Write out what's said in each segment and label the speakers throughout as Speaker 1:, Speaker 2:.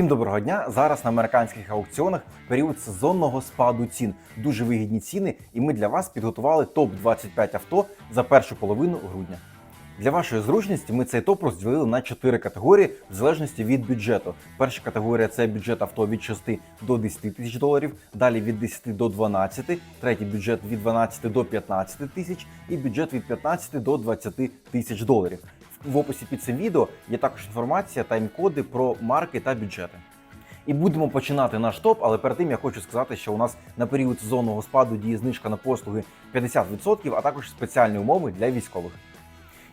Speaker 1: Всім доброго дня! Зараз на американських аукціонах період сезонного спаду цін. Дуже вигідні ціни, і ми для вас підготували топ 25 авто за першу половину грудня. Для вашої зручності ми цей топ розділили на 4 категорії в залежності від бюджету. Перша категорія це бюджет авто від 6 до 10 тисяч доларів, далі від 10 до 12, третій бюджет від 12 до 15 тисяч і бюджет від 15 до 20 тисяч доларів. В описі під цим відео є також інформація тайм-коди про марки та бюджети. І будемо починати наш топ, але перед тим я хочу сказати, що у нас на період сезонного спаду діє знижка на послуги 50%, а також спеціальні умови для військових.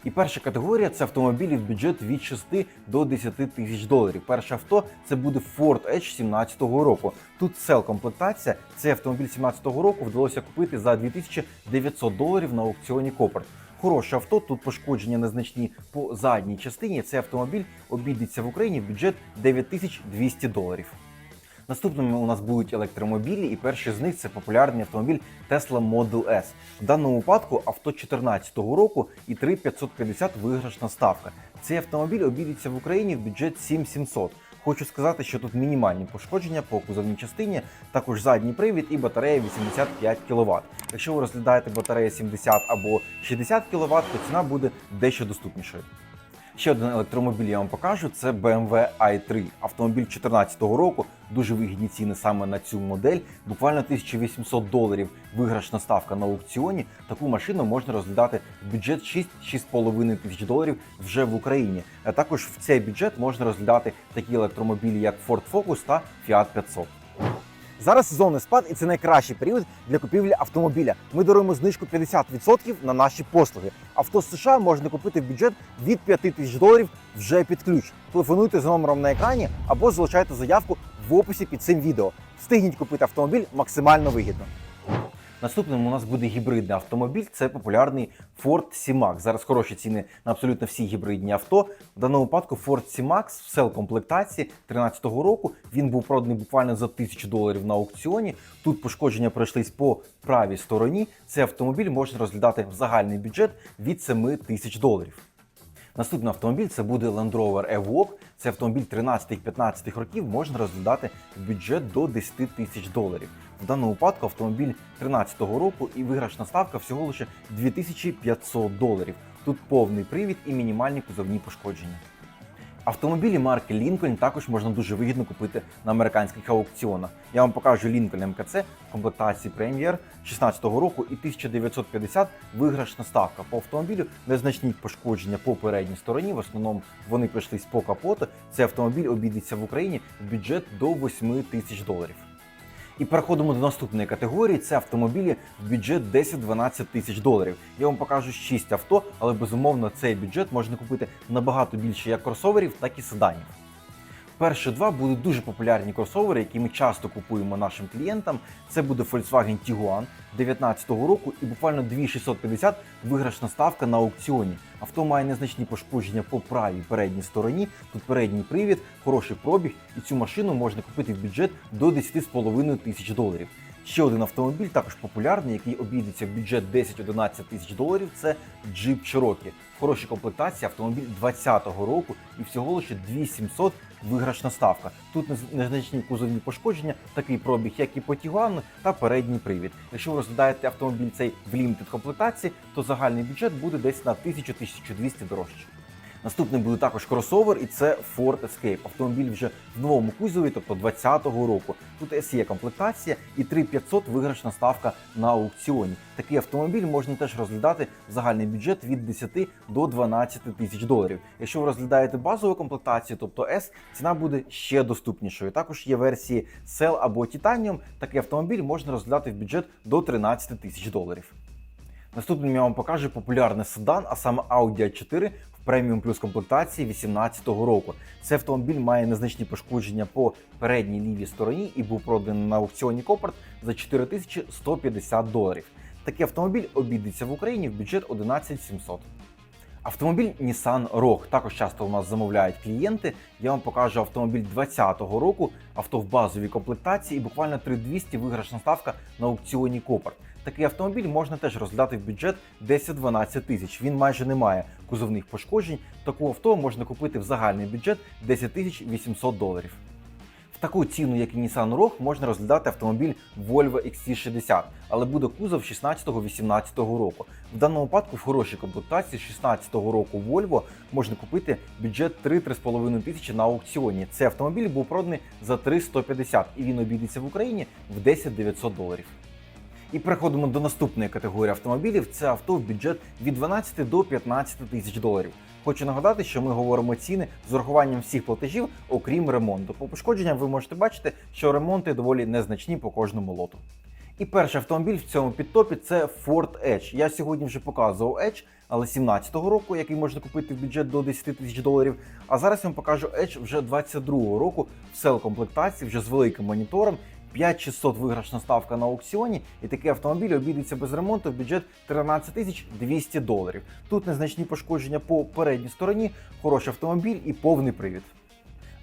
Speaker 1: І перша категорія це автомобілі в бюджет від 6 до 10 тисяч доларів. Перше авто це буде Ford Edge 17 року. Тут сел комплектація. Цей автомобіль 17 року вдалося купити за 2900 доларів на аукціоні Копер. Хороше авто, тут пошкодження незначні по задній частині. Цей автомобіль обійдеться в Україні в бюджет 9200 доларів. Наступними у нас будуть електромобілі, і перший з них це популярний автомобіль Tesla Model S. В даному випадку авто 2014 року і 3550 виграшна ставка. Цей автомобіль обійдеться в Україні в бюджет 7700. Хочу сказати, що тут мінімальні пошкодження по кузовній частині, також задній привід і батарея 85 кВт. Якщо ви розглядаєте батарею 70 або 60 кВт, то ціна буде дещо доступнішою. Ще один електромобіль я вам покажу. Це BMW i3. Автомобіль 2014 року. Дуже вигідні ціни саме на цю модель. Буквально 1800 доларів виграшна ставка на аукціоні. Таку машину можна розглядати в бюджет 6-6,5 тисяч доларів вже в Україні. А також в цей бюджет можна розглядати такі електромобілі, як Ford Focus та Fiat 500. Зараз сезонний спад, і це найкращий період для купівлі автомобіля. Ми даруємо знижку 50% на наші послуги. Авто з США можна купити в бюджет від 5 тисяч доларів вже під ключ. Телефонуйте за номером на екрані або залишайте заявку в описі під цим відео. Встигніть купити автомобіль максимально вигідно. Наступним у нас буде гібридний автомобіль. Це популярний Ford C-Max. Зараз хороші ціни на абсолютно всі гібридні авто. В даному випадку Ford C-Max в сел комплектації 2013 року. Він був проданий буквально за 1000 доларів на аукціоні. Тут пошкодження пройшлись по правій стороні. Цей автомобіль можна розглядати в загальний бюджет від 7 тисяч доларів. Наступний автомобіль це буде Land Rover Evoque. Це автомобіль 13-15 років можна розглядати в бюджет до 10 тисяч доларів. В даному випадку автомобіль 13 року і виграшна ставка всього лише 2500 доларів. Тут повний привід і мінімальні кузовні пошкодження. Автомобілі марки Lincoln також можна дуже вигідно купити на американських аукціонах. Я вам покажу Lincoln МКЦ в комплектації Premier 16-го року і 1950 виграшна ставка. По автомобілю незначні пошкодження по передній стороні. В основному вони прийшлись по капоту. Цей автомобіль обійдеться в Україні в бюджет до 8 тисяч доларів. І переходимо до наступної категорії. Це автомобілі в бюджет 10-12 тисяч доларів. Я вам покажу 6 авто, але безумовно цей бюджет можна купити набагато більше як кросоверів, так і седанів. Перші два будуть дуже популярні кросовери, які ми часто купуємо нашим клієнтам. Це буде Volkswagen Tiguan 2019 року і буквально 2650 виграшна ставка на аукціоні. Авто має незначні пошкодження по правій передній стороні. Тут передній привід, хороший пробіг, і цю машину можна купити в бюджет до 10,5 тисяч доларів. Ще один автомобіль, також популярний, який обійдеться в бюджет 10-11 тисяч доларів. Це Jeep Cherokee. Хороша комплектація, автомобіль 2020 року і всього лише 2700 виграшна ставка. Тут нез- незначні кузовні пошкодження, такий пробіг, як і по та передній привід. Якщо ви розглядаєте автомобіль цей в лімітед комплектації, то загальний бюджет буде десь на 1000-1200 дорожче. Наступний буде також кросовер, і це Ford Escape. Автомобіль вже в новому кузові, тобто 2020 року. Тут SE комплектація і 3500 виграшна ставка на аукціоні. Такий автомобіль можна теж розглядати в загальний бюджет від 10 до 12 тисяч доларів. Якщо ви розглядаєте базову комплектацію, тобто S, ціна буде ще доступнішою. Також є версії Cell або Titanium. Такий автомобіль можна розглядати в бюджет до 13 тисяч доларів. Наступним я вам покажу популярний седан, а саме Audi A4 в преміум плюс комплектації 2018 року. Цей автомобіль має незначні пошкодження по передній лівій стороні і був проданий на аукціоні Копарт за 4150 доларів. Такий автомобіль обійдеться в Україні в бюджет 11700. Автомобіль Nissan Rogue також часто у нас замовляють клієнти. Я вам покажу автомобіль 2020 року, авто в базовій комплектації і буквально 3200 виграшна ставка на аукціоні Копарт. Такий автомобіль можна теж розглядати в бюджет 10-12 тисяч. Він майже не має кузовних пошкоджень. Таку авто можна купити в загальний бюджет 10 тисяч 800 доларів. В таку ціну, як і Nissan Rogue, можна розглядати автомобіль Volvo XC60, але буде кузов 16-18 року. В даному випадку в хорошій комплектації 16-го року Volvo можна купити бюджет 3-3,5 тисячі на аукціоні. Цей автомобіль був проданий за 3,150 і він обійдеться в Україні в 10 900 доларів. І переходимо до наступної категорії автомобілів. Це авто в бюджет від 12 до 15 тисяч доларів. Хочу нагадати, що ми говоримо ціни з урахуванням всіх платежів, окрім ремонту. По пошкодженням ви можете бачити, що ремонти доволі незначні по кожному лоту. І перший автомобіль в цьому підтопі це Ford Edge. Я сьогодні вже показував Edge, але 17-го року, який можна купити в бюджет до 10 тисяч доларів. А зараз я вам покажу Edge вже 22-го року в сел комплектації, вже з великим монітором. 5600 виграшна ставка на аукціоні, і такий автомобіль обійдеться без ремонту в бюджет 13 тисяч 200 доларів. Тут незначні пошкодження по передній стороні, хороший автомобіль і повний привід.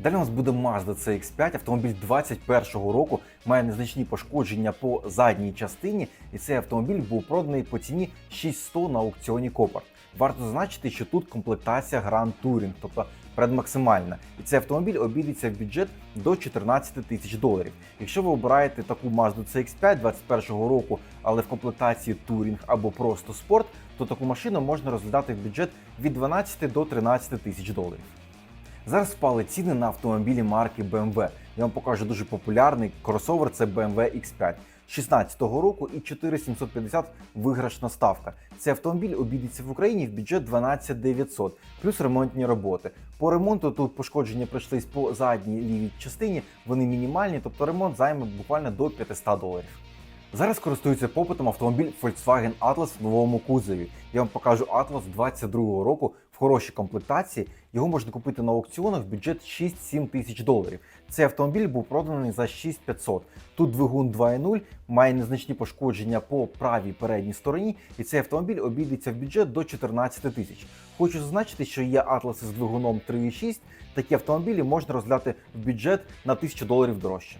Speaker 1: Далі у нас буде Mazda CX5, автомобіль 21-го року, має незначні пошкодження по задній частині, і цей автомобіль був проданий по ціні 6100 на аукціоні Copart. Варто зазначити, що тут комплектація Grand Touring, тобто предмаксимальна. І цей автомобіль обійдеться в бюджет до 14 тисяч доларів. Якщо ви обираєте таку Mazda CX5 21-го року, але в комплектації Touring або просто спорт, то таку машину можна розглядати в бюджет від 12 до 13 тисяч доларів. Зараз впали ціни на автомобілі марки BMW. Я вам покажу дуже популярний кросовер це BMW X5. 16-го року і 4750 виграшна ставка. Цей автомобіль обійдеться в Україні в бюджет 12 900, плюс ремонтні роботи. По ремонту тут пошкодження прийшлись по задній лівій частині, вони мінімальні, тобто ремонт займе буквально до 500 доларів. Зараз користується попитом автомобіль Volkswagen Atlas в новому кузові. Я вам покажу Atlas 22-го року в хорошій комплектації. Його можна купити на аукціонах в бюджет 6-7 тисяч доларів. Цей автомобіль був проданий за 6500. Тут двигун 2.0, має незначні пошкодження по правій передній стороні, і цей автомобіль обійдеться в бюджет до 14 тисяч. Хочу зазначити, що є Atlas з двигуном 3.6. Такі автомобілі можна розглядати в бюджет на 1000 доларів дорожче.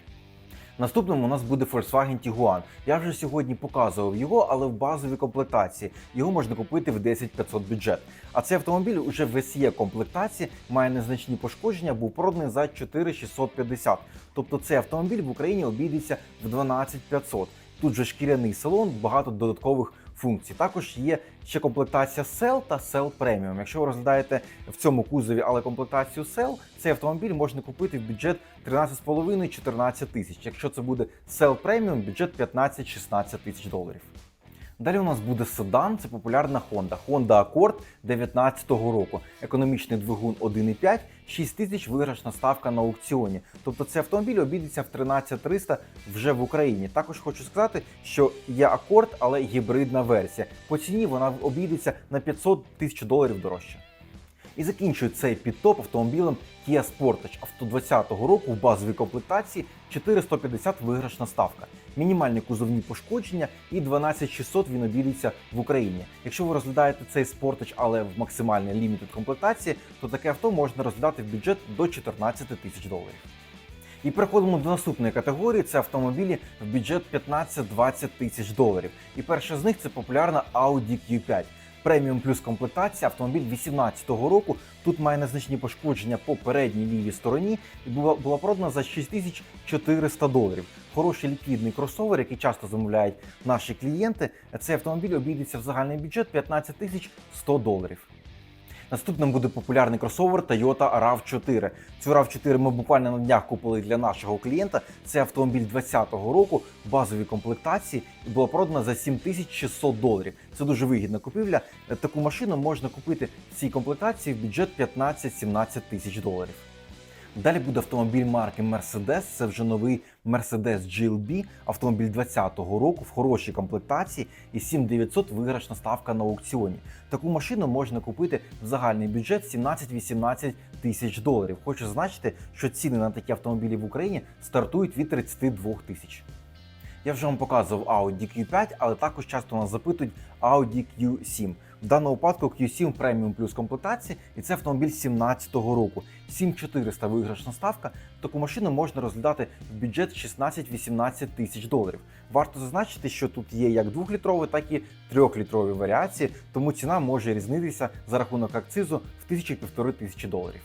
Speaker 1: Наступним у нас буде Volkswagen Tiguan. Я вже сьогодні показував його, але в базовій комплектації. Його можна купити в 10500 бюджет. А цей автомобіль уже в SE комплектації має незначні пошкодження, був проданий за 4650. Тобто цей автомобіль в Україні обійдеться в 12500. Тут же шкіряний салон, багато додаткових функцій. Також є ще комплектація SEL та SEL Premium. Якщо ви розглядаєте в цьому кузові, але комплектацію SEL, цей автомобіль можна купити в бюджет 13,5-14 тисяч. Якщо це буде SEL Premium, бюджет 15-16 тисяч доларів. Далі у нас буде седан, це популярна Honda. Honda Accord 19-го року. Економічний двигун 1,5, 6 тисяч виграшна ставка на аукціоні. Тобто цей автомобіль обійдеться в 13300 вже в Україні. Також хочу сказати, що є Accord, але гібридна версія. По ціні вона обійдеться на 500 тисяч доларів дорожче. І закінчую цей підтоп автомобілем Kia Sportage авто 20-го року в базовій комплектації 4150 виграшна ставка. Мінімальні кузовні пошкодження і 12600 він обійдеться в Україні. Якщо ви розглядаєте цей спортич, але в максимальній лімітед комплектації, то таке авто можна розглядати в бюджет до 14 тисяч доларів. І переходимо до наступної категорії. Це автомобілі в бюджет 15-20 тисяч доларів. І перша з них це популярна Audi Q5. Преміум плюс комплектація автомобіль 2018 року. Тут має незначні пошкодження по передній лівій стороні і була, була продана за 6400 доларів. Хороший ліквідний кросовер, який часто замовляють наші клієнти. Цей автомобіль обійдеться в загальний бюджет 15 100 доларів. Наступним буде популярний кросовер Toyota RAV4. Цю RAV4 ми буквально на днях купили для нашого клієнта. Це автомобіль 2020 року в базовій комплектації і була продана за 7600 доларів. Це дуже вигідна купівля. Таку машину можна купити в цій комплектації в бюджет 15-17 тисяч доларів. Далі буде автомобіль марки Mercedes. Це вже новий Mercedes GLB, автомобіль 2020 року в хорошій комплектації і 7900 виграшна ставка на аукціоні. Таку машину можна купити в загальний бюджет 17-18 тисяч доларів. Хочу зазначити, що ціни на такі автомобілі в Україні стартують від 32 тисяч. Я вже вам показував Audi Q5, але також часто нас запитують Audi Q7. В даному випадку Q7 преміум плюс комплектації, і це автомобіль 17-го року. 7400 виграшна ставка. Таку машину можна розглядати в бюджет 16-18 тисяч доларів. Варто зазначити, що тут є як 2-літрові, так і 3-літрові варіації, тому ціна може різнитися за рахунок акцизу в 1000-1500 тисячі доларів.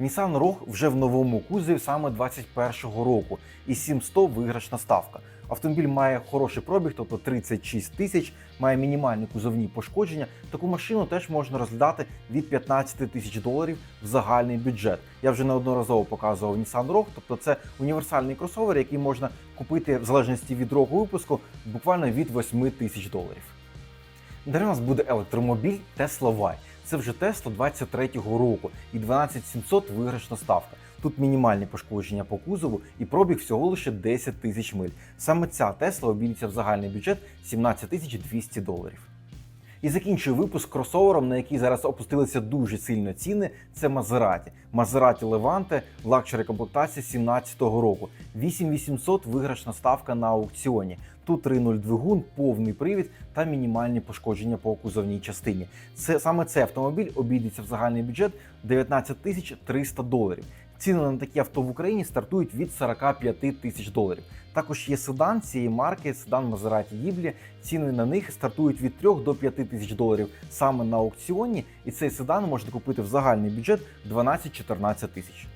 Speaker 1: Nissan Rogue вже в новому кузові саме 21-го року і 700 виграшна ставка. Автомобіль має хороший пробіг, тобто 36 тисяч, має мінімальні кузовні пошкодження. Таку машину теж можна розглядати від 15 тисяч доларів в загальний бюджет. Я вже неодноразово показував Nissan Rogue, тобто це універсальний кросовер, який можна купити в залежності від року випуску буквально від 8 тисяч доларів. Далі у нас буде електромобіль Tesla Y. Це вже Tesla 23-го року і 12700 виграшна ставка. Тут мінімальні пошкодження по кузову і пробіг всього лише 10 тисяч миль. Саме ця Тесла обійдеться в загальний бюджет 17 тисяч 200 доларів. І закінчую випуск кросовером, на який зараз опустилися дуже сильно ціни. Це Maserati. Maserati Levante в лакшері комплектації 17-го року. 8800 виграшна ставка на аукціоні. Тут 3.0 двигун, повний привід та мінімальні пошкодження по кузовній частині. Це саме цей автомобіль обійдеться в загальний бюджет 19 тисяч 300 доларів. Ціни на такі авто в Україні стартують від 45 тисяч доларів. Також є седан цієї марки, седан Мазераті Гіблі. Ціни на них стартують від 3 до 5 тисяч доларів саме на аукціоні, і цей седан можна купити в загальний бюджет 12-14 тисяч.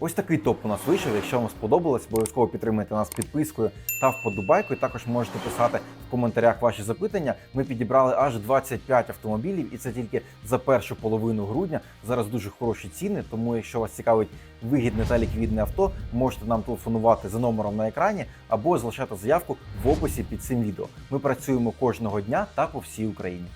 Speaker 1: Ось такий топ у нас вийшов. Якщо вам сподобалось, обов'язково підтримайте нас підпискою та вподобайкою. Також можете писати в коментарях ваші запитання. Ми підібрали аж 25 автомобілів, і це тільки за першу половину грудня. Зараз дуже хороші ціни. Тому, якщо вас цікавить вигідне та ліквідне авто, можете нам телефонувати за номером на екрані або залишати заявку в описі під цим відео. Ми працюємо кожного дня та по всій Україні.